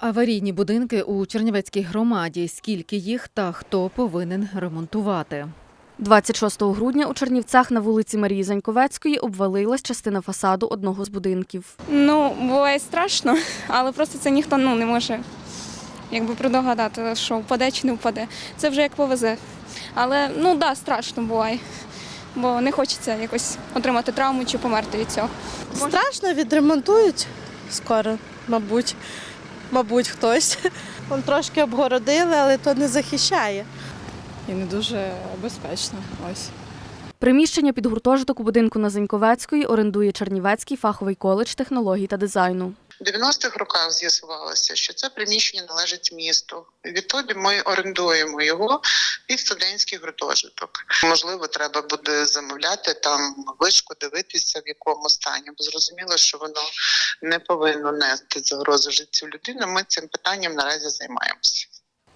Аварійні будинки у Чернівецькій громаді. Скільки їх та хто повинен ремонтувати? 26 грудня у Чернівцях на вулиці Марії Заньковецької обвалилась частина фасаду одного з будинків. Ну, буває страшно, але просто це ніхто ну, не може якби предугадати, що впаде чи не впаде. Це вже як повезе. Але ну да, страшно буває. Бо не хочеться якось отримати травму чи померти від цього. Страшно відремонтують скоро, мабуть. Мабуть, хтось. Вон трошки обгородили, але то не захищає. і не дуже безпечно. Ось. Приміщення під гуртожиток у будинку на Зеньковецької орендує Чернівецький фаховий коледж технологій та дизайну. У 90-х роках з'ясувалося, що це приміщення належить місту. Відтоді ми орендуємо його під студентський гуртожиток. Можливо, треба буде замовляти там вишку, дивитися в якому стані, бо зрозуміло, що воно не повинно нести загрозу життю людини. Ми цим питанням наразі займаємося.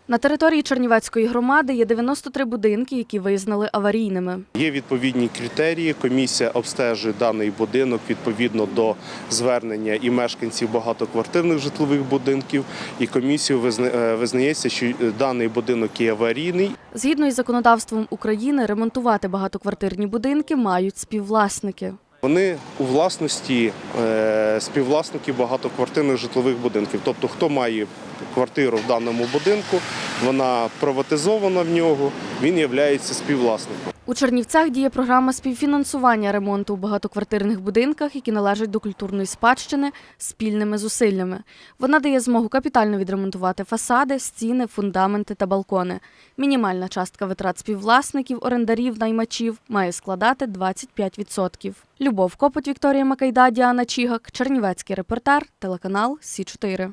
На території Чернівецької громади є 93 будинки, які визнали аварійними. Є відповідні критерії. Комісія обстежує даний будинок відповідно до звернення і мешканців багатоквартирних житлових будинків. І комісію е, визнається, що даний будинок є аварійний Згідно із законодавством України, ремонтувати багатоквартирні будинки мають співвласники. Вони у власності е, співвласників багатоквартирних житлових будинків. Тобто, хто має квартиру в даному будинку, вона приватизована в нього, він є співвласником. У Чернівцях діє програма співфінансування ремонту у багатоквартирних будинках, які належать до культурної спадщини спільними зусиллями. Вона дає змогу капітально відремонтувати фасади, стіни, фундаменти та балкони. Мінімальна частка витрат співвласників, орендарів, наймачів має складати 25%. Любов Копот, Вікторія Макайда, Діана Чігак, Чернівецький репортер, телеканал Сі 4